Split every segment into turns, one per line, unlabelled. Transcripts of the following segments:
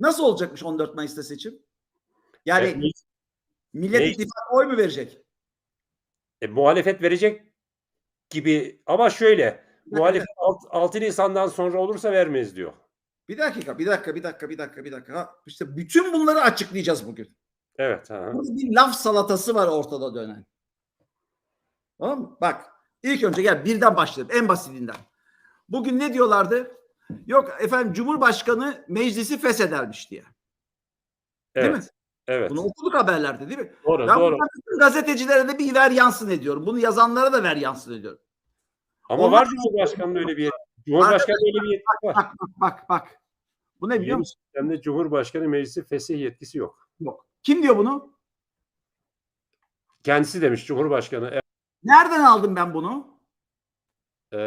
Nasıl olacakmış 14 Mayıs'ta seçim? Yani
Evet,
Millet İttifakı oy mu verecek?
e, muhalefet verecek gibi ama şöyle muhalefet alt- 6 Nisan'dan sonra olursa vermeyiz diyor.
Bir dakika, bir dakika, bir dakika, bir dakika, bir dakika. Ha, işte bütün bunları açıklayacağız bugün.
Evet. Ha.
Burada bir laf salatası var ortada dönen. Tamam mı? Bak ilk önce gel birden başlayalım en basitinden. Bugün ne diyorlardı? Yok efendim Cumhurbaşkanı meclisi feshedermiş diye. Değil
Evet.
mi?
Evet.
Bunu okuduk haberlerde değil mi?
Doğru,
Ben
doğru.
bütün gazetecilere de bir ver yansın ediyorum. Bunu yazanlara da ver yansın ediyorum.
Ama
Onlar-
var Cumhurbaşkanı'nın öyle bir Cumhurbaşkanı öyle bir yetkisi var.
Bak bak bak bak. Bu ne biliyor musun?
sistemde Cumhurbaşkanı meclisi fesih yetkisi yok.
Yok. Kim diyor bunu?
Kendisi demiş Cumhurbaşkanı.
Nereden aldım ben bunu?
e,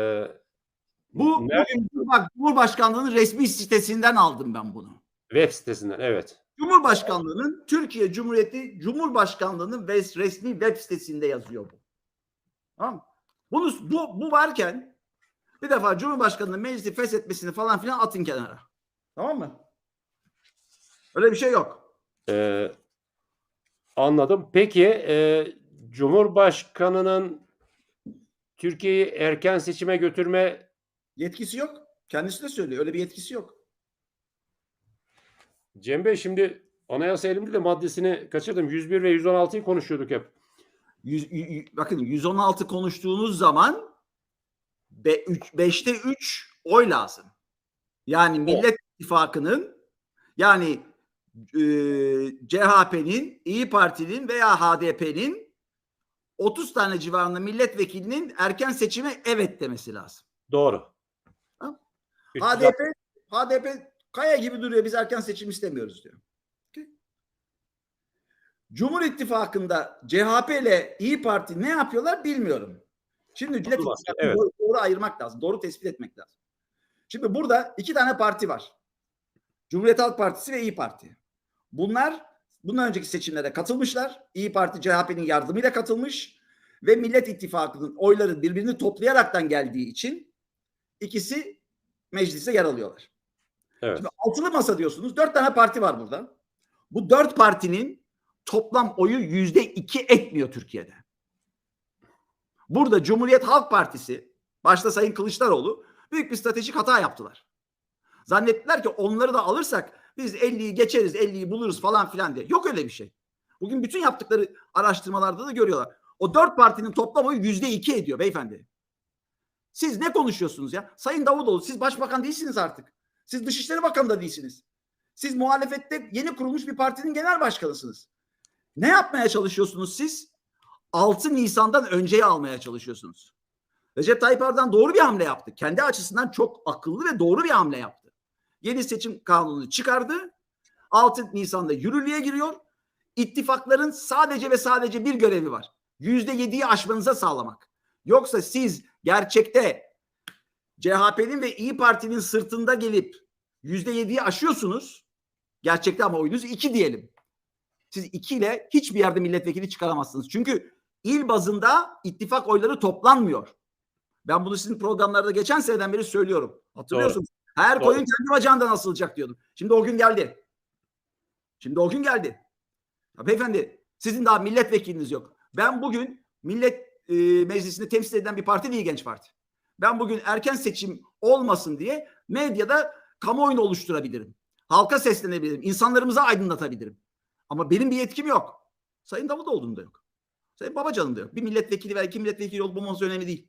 Nerede?
bugün bak Cumhurbaşkanlığının resmi sitesinden aldım ben bunu.
web sitesinden evet.
Cumhurbaşkanlığının Türkiye Cumhuriyeti Cumhurbaşkanlığının resmi web sitesinde yazıyor bu. Tamam mı? Bunu bu, bu varken bir defa Cumhurbaşkanı'nın meclisi feshetmesini falan filan atın kenara. Tamam mı? Öyle bir şey yok.
E, anladım. Peki e, Cumhurbaşkanı'nın Türkiye'yi erken seçime götürme
Yetkisi yok. Kendisi de söylüyor. Öyle bir yetkisi yok.
Cem Bey şimdi anayasa elimde de maddesini kaçırdım. 101 ve 116'yı konuşuyorduk hep.
Yüz- y- y- bakın 116 konuştuğunuz zaman 5'te 3 oy lazım. Yani Millet İttifakı'nın yani e, CHP'nin, İyi Parti'nin veya HDP'nin 30 tane civarında milletvekilinin erken seçime evet demesi lazım.
Doğru.
Ha?
360
HDP HDP kaya gibi duruyor. Biz erken seçim istemiyoruz diyor. Okey. Cumhur İttifakı'nda CHP ile İyi Parti ne yapıyorlar bilmiyorum. Şimdi
Olmaz,
İttifakı'nı
evet.
doğru, doğru ayırmak lazım. Doğru tespit etmek lazım. Şimdi burada iki tane parti var. Cumhuriyet Halk Partisi ve İyi Parti. Bunlar bundan önceki seçimlere katılmışlar. İyi Parti CHP'nin yardımıyla katılmış ve Millet İttifakı'nın oyları birbirini toplayaraktan geldiği için ikisi meclise yer alıyorlar.
Evet.
Şimdi altılı masa diyorsunuz. Dört tane parti var burada. Bu dört partinin toplam oyu yüzde iki etmiyor Türkiye'de. Burada Cumhuriyet Halk Partisi, başta Sayın Kılıçdaroğlu büyük bir stratejik hata yaptılar. Zannettiler ki onları da alırsak biz 50'yi geçeriz, 50'yi buluruz falan filan diye. Yok öyle bir şey. Bugün bütün yaptıkları araştırmalarda da görüyorlar. O dört partinin toplam oyu yüzde iki ediyor beyefendi. Siz ne konuşuyorsunuz ya? Sayın Davutoğlu siz başbakan değilsiniz artık. Siz Dışişleri Bakanı da değilsiniz. Siz muhalefette yeni kurulmuş bir partinin genel başkanısınız. Ne yapmaya çalışıyorsunuz siz? 6 Nisan'dan önceye almaya çalışıyorsunuz. Recep Tayyip Erdoğan doğru bir hamle yaptı. Kendi açısından çok akıllı ve doğru bir hamle yaptı. Yeni seçim kanunu çıkardı. 6 Nisan'da yürürlüğe giriyor. İttifakların sadece ve sadece bir görevi var. %7'yi aşmanıza sağlamak. Yoksa siz gerçekte CHP'nin ve İyi Parti'nin sırtında gelip %7'yi aşıyorsunuz. Gerçekte ama oyunuz 2 diyelim. Siz 2 ile hiçbir yerde milletvekili çıkaramazsınız. Çünkü il bazında ittifak oyları toplanmıyor. Ben bunu sizin programlarda geçen seneden beri söylüyorum. Hatırlıyorsunuz. Her
Doğru.
koyun kendi bacağından asılacak diyordum. Şimdi o gün geldi. Şimdi o gün geldi. Ya beyefendi sizin daha milletvekiliniz yok. Ben bugün millet e, meclisinde temsil eden bir parti değil Genç Parti. Ben bugün erken seçim olmasın diye medyada kamuoyunu oluşturabilirim. Halka seslenebilirim. insanlarımıza aydınlatabilirim. Ama benim bir yetkim yok. Sayın Davutoğlu'nun da yok. Sayın Babacan'ın da yok. Bir milletvekili veya iki milletvekili olup olmaması önemli değil.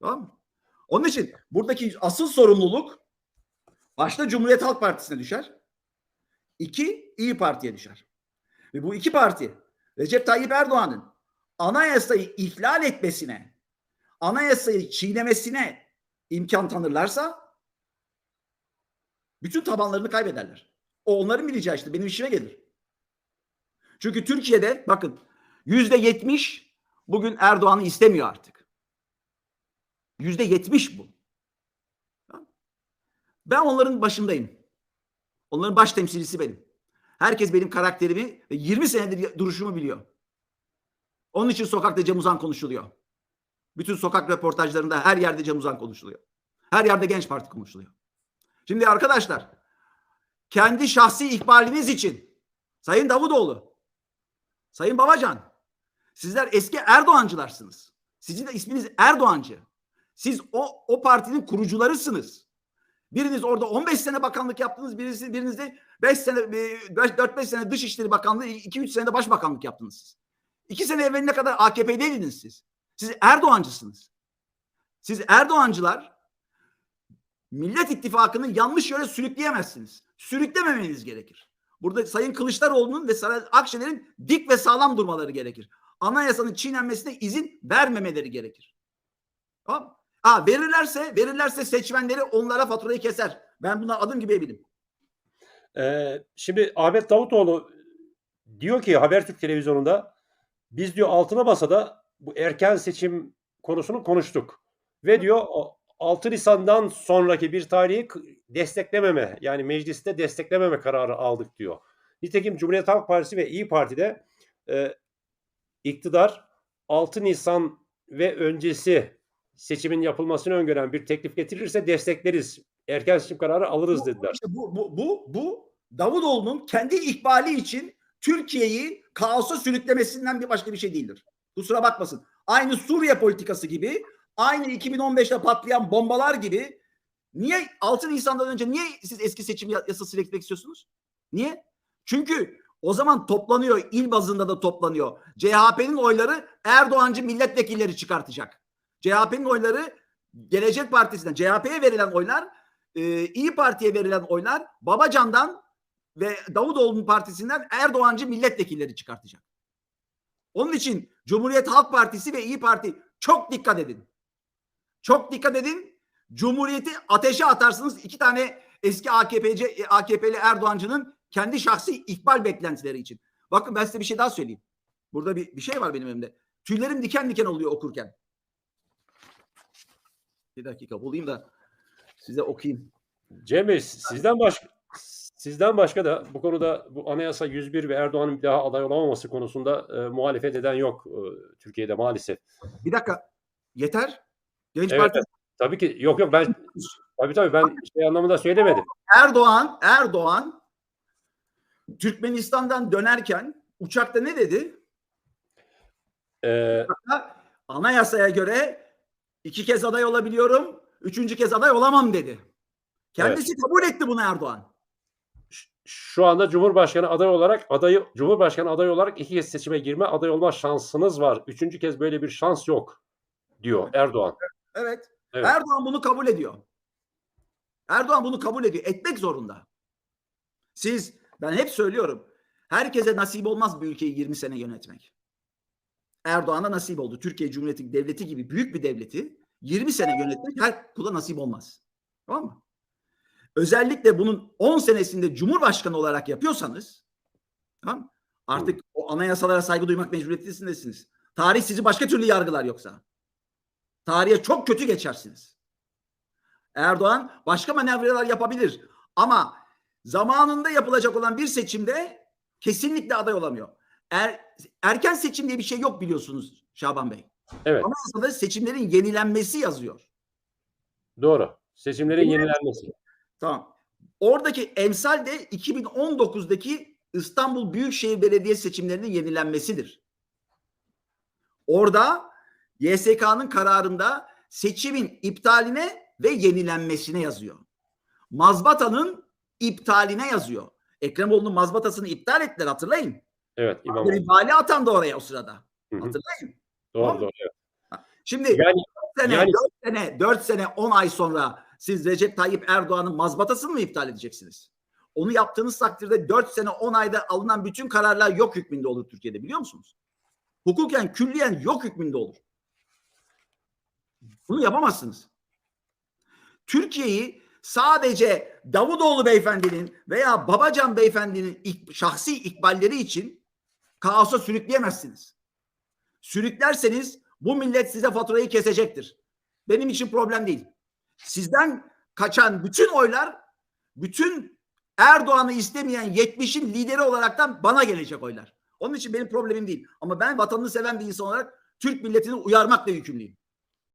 Tamam mı? Onun için buradaki asıl sorumluluk başta Cumhuriyet Halk Partisi'ne düşer. İki, İyi Parti'ye düşer. Ve bu iki parti Recep Tayyip Erdoğan'ın anayasayı ihlal etmesine, anayasayı çiğnemesine imkan tanırlarsa bütün tabanlarını kaybederler. O onların bileceği işte benim işime gelir. Çünkü Türkiye'de bakın yüzde yetmiş bugün Erdoğan'ı istemiyor artık. Yüzde yetmiş bu. Ben onların başındayım. Onların baş temsilcisi benim. Herkes benim karakterimi ve 20 senedir duruşumu biliyor. Onun için sokakta Cem Uzan konuşuluyor. Bütün sokak röportajlarında her yerde Cem Uzan konuşuluyor. Her yerde Genç Parti konuşuluyor. Şimdi arkadaşlar kendi şahsi ihbaliniz için Sayın Davutoğlu, Sayın Babacan, sizler eski Erdoğancılarsınız. Sizin de isminiz Erdoğancı. Siz o, o partinin kurucularısınız. Biriniz orada 15 sene bakanlık yaptınız. Birisi, biriniz de 5 sene, 4-5 sene Dışişleri Bakanlığı, 2-3 sene de Başbakanlık yaptınız siz. 2 sene evveline kadar AKP'deydiniz siz. Siz Erdoğancısınız. Siz Erdoğancılar Millet İttifakı'nı yanlış yöne sürükleyemezsiniz. Sürüklememeniz gerekir. Burada Sayın Kılıçdaroğlu'nun ve Saray Akşener'in dik ve sağlam durmaları gerekir. Anayasanın çiğnenmesine izin vermemeleri gerekir. Tamam? Ha, verirlerse, verirlerse seçmenleri onlara faturayı keser. Ben buna adım gibi eminim.
Ee, şimdi Ahmet Davutoğlu diyor ki Habertürk televizyonunda biz diyor altına masada bu erken seçim konusunu konuştuk. Ve diyor o 6 Nisan'dan sonraki bir tarihi desteklememe yani mecliste desteklememe kararı aldık diyor. Nitekim Cumhuriyet Halk Partisi ve İyi Parti'de e, iktidar 6 Nisan ve öncesi seçimin yapılmasını öngören bir teklif getirirse destekleriz. Erken seçim kararı alırız dediler.
İşte bu, bu, bu, bu Davutoğlu'nun kendi ihbali için Türkiye'yi kaosa sürüklemesinden bir başka bir şey değildir. Kusura bakmasın. Aynı Suriye politikası gibi, aynı 2015'te patlayan bombalar gibi niye 6 Nisan'dan önce niye siz eski seçim ya- yasası eklemek istiyorsunuz? Niye? Çünkü o zaman toplanıyor, il bazında da toplanıyor. CHP'nin oyları Erdoğancı milletvekilleri çıkartacak. CHP'nin oyları Gelecek Partisi'nden, CHP'ye verilen oylar e, İyi Parti'ye verilen oylar Babacan'dan ve Davutoğlu'nun partisinden Erdoğancı milletvekilleri çıkartacak. Onun için Cumhuriyet Halk Partisi ve İyi Parti çok dikkat edin. Çok dikkat edin. Cumhuriyeti ateşe atarsınız. İki tane eski AKP'ci, e, AKP'li Erdoğancı'nın kendi şahsi ihbal beklentileri için. Bakın ben size bir şey daha söyleyeyim. Burada bir, bir şey var benim elimde. Tüylerim diken diken oluyor okurken. Bir dakika bulayım da size okuyayım.
Cem Bey sizden başka sizden başka da bu konuda bu anayasa 101 ve Erdoğan'ın bir daha aday olamaması konusunda e, muhalefet eden yok e, Türkiye'de maalesef.
Bir dakika. Yeter. Genç
Evet,
Parti
Tabii ki yok yok ben tabii tabii ben şey anlamında söylemedim.
Erdoğan Erdoğan Türkmenistan'dan dönerken uçakta ne dedi?
Ee,
Uçakta, Anayasaya göre iki kez aday olabiliyorum, üçüncü kez aday olamam dedi. Kendisi kabul etti bunu Erdoğan.
Şu anda Cumhurbaşkanı aday olarak adayı Cumhurbaşkanı adayı olarak iki kez seçime girme aday olma şansınız var. Üçüncü kez böyle bir şans yok diyor Erdoğan.
Evet.
Evet.
Erdoğan bunu kabul ediyor. Erdoğan bunu kabul ediyor. Etmek zorunda. Siz ben hep söylüyorum. Herkese nasip olmaz bir ülkeyi 20 sene yönetmek. Erdoğan'a nasip oldu. Türkiye Cumhuriyeti Devleti gibi büyük bir devleti 20 sene yönetmek her kula nasip olmaz. Tamam mı? Özellikle bunun 10 senesinde Cumhurbaşkanı olarak yapıyorsanız tamam mı? Artık o anayasalara saygı duymak mecburiyetindesiniz. Tarih sizi başka türlü yargılar yoksa. Tarihe çok kötü geçersiniz. Erdoğan başka manevralar yapabilir ama zamanında yapılacak olan bir seçimde kesinlikle aday olamıyor. Er, erken seçim diye bir şey yok biliyorsunuz Şaban Bey.
Evet
Anayasada seçimlerin yenilenmesi yazıyor.
doğru. Seçimlerin yenilenmesi.
Tamam. Oradaki emsal de 2019'daki İstanbul Büyükşehir Belediye seçimlerinin yenilenmesidir. Orada YSK'nın kararında seçimin iptaline ve yenilenmesine yazıyor. Mazbatanın iptaline yazıyor. Ekremoğlu'nun mazbatasını iptal ettiler hatırlayın.
Evet İmamoğlu.
Vali atandı oraya o sırada.
Hı hı.
Hatırlayın.
Doğru
Tamam.
doğru. Evet.
Şimdi
Yani
4 sene,
yani-
4 sene, 4 sene, 10 ay sonra siz Recep Tayyip Erdoğan'ın mazbatasını mı iptal edeceksiniz? Onu yaptığınız takdirde 4 sene 10 ayda alınan bütün kararlar yok hükmünde olur Türkiye'de biliyor musunuz? Hukuken külliyen yok hükmünde olur. Bunu yapamazsınız. Türkiye'yi sadece Davutoğlu beyefendinin veya Babacan beyefendinin ik- şahsi ikballeri için kaosa sürükleyemezsiniz. Sürüklerseniz bu millet size faturayı kesecektir. Benim için problem değil. Sizden kaçan bütün oylar bütün Erdoğan'ı istemeyen 70'in lideri olaraktan bana gelecek oylar. Onun için benim problemim değil. Ama ben vatanını seven bir insan olarak Türk milletini uyarmakla yükümlüyüm.